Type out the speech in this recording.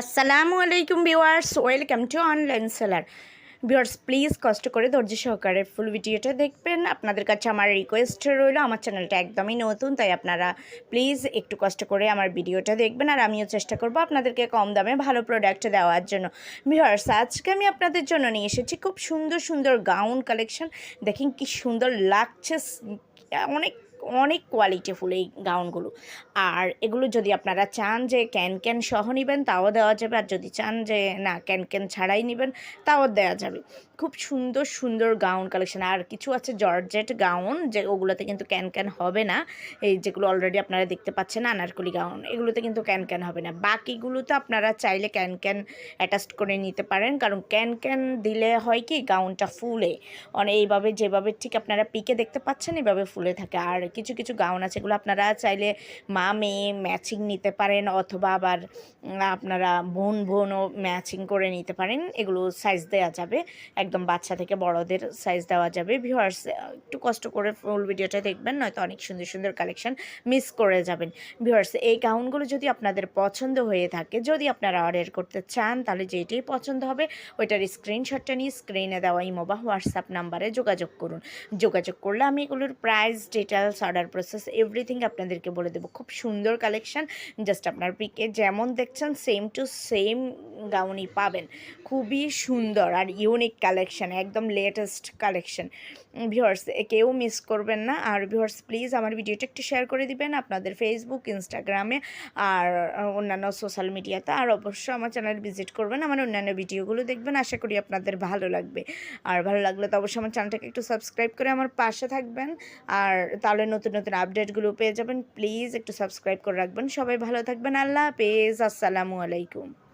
আসসালামু আলাইকুম viewers, welcome to online seller. Viewers, please কষ্ট করে ধৈর্য সহকারে ফুল ভিডিওটা দেখবেন। আপনাদের কাছে আমার রিকোয়েস্ট রইল, আমার চ্যানেলটা একদমই নতুন, তাই আপনারা প্লিজ একটু কষ্ট করে আমার ভিডিওটা দেখবেন। আর আমিও চেষ্টা করব আপনাদেরকে কম দামে ভালো প্রোডাক্ট দেওয়ার জন্য। ভিউয়ার্স, আজকে আমি আপনাদের জন্য নিয়ে এসেছি খুব সুন্দর সুন্দর গাউন কালেকশন দেখেন কি সুন্দর লাগছে, অনেক অনেক কোয়ালিটিফুল এই গাউনগুলো আর এগুলো যদি আপনারা চান যে ক্যান ক্যান সহ নেবেন, তাও দেওয়া যাবে। আর যদি চান যে না, ক্যান ক্যান ছাড়াই নেবেন, তাও দেওয়া যাবে। খুব সুন্দর সুন্দর গাউন কালেকশন আর কিছু আছে জর্জেট গাউন যে ওগুলোতে কিন্তু ক্যান ক্যান হবে না। এই যেগুলো অলরেডি আপনারা দেখতে পাচ্ছেন, আনারকলি গাউন এগুলোতে কিন্তু ক্যান ক্যান হবে না। বাকিগুলোতে আপনারা চাইলে ক্যান ক্যান অ্যাটাচ করে নিতে পারেন। কারণ ক্যান ক্যান দিলে হয় কি গাউনটা ফুলে। অনেক এইভাবে, যেভাবে ঠিক আপনারা পিকে দেখতে পাচ্ছেন এভাবে ফুলে থাকে। আর কিছু কিছু গাউন আছে, এগুলো আপনারা চাইলে মা, মেয়ে ম্যাচিং নিতে পারেন অথবা আবার আপনারা বোন, বোনও ম্যাচিং করে নিতে পারেন। এগুলো সাইজ দেওয়া যাবে। একদম বাচ্চা থেকে বড়দের সাইজ দেওয়া যাবে। ভিউয়ার্স একটু কষ্ট করে ফুল ভিডিওটা দেখবেন, নয়তো অনেক সুন্দর সুন্দর কালেকশন মিস করে যাবেন। ভিউয়ার্স এই গাউনগুলো যদি আপনাদের পছন্দ হয়ে থাকে, যদি আপনারা অর্ডার করতে চান, তাহলে যেটাই পছন্দ হবে, ওইটার স্ক্রিনশটটা নিয়ে স্ক্রিনে দেওয়া ইমো বা হোয়াটসঅ্যাপ নাম্বারে যোগাযোগ করুন। যোগাযোগ করলে আমি এগুলোর price details order process everything আপনাদেরকে বলে দেবো। খুব সুন্দর কালেকশন জাস্ট আপনার পিকে যেমন দেখছেন সেম টু সেম গাউনই পাবেন। খুবই সুন্দর আর ইউনিক কালেকশন একদম লেটেস্ট কালেকশন ভিউয়ার্স কেউ মিস করবেন না। আর ভিউয়ার্স প্লিজ আমার ভিডিওটা একটু শেয়ার করে দিবেন আপনাদের ফেসবুক ইনস্টাগ্রামে আর অন্যান্য সোশ্যাল মিডিয়াতে আর অবশ্যই আমার চ্যানেল ভিজিট করবেন, আমার অন্যান্য ভিডিওগুলো দেখবেন। আশা করি আপনাদের ভালো লাগবে। আর ভালো লাগলে তো অবশ্যই আমার চ্যানেলটাকে একটু সাবস্ক্রাইব করে আমার পাশে থাকবেন। আর তাহলে নতুন নতুন আপডেটগুলো পেয়ে যাবেন। প্লিজ একটু সাবস্ক্রাইব করে রাখবেন। সবাই ভালো থাকবেন। আল্লাহ হাফেজ। আসসালামু আলাইকুম।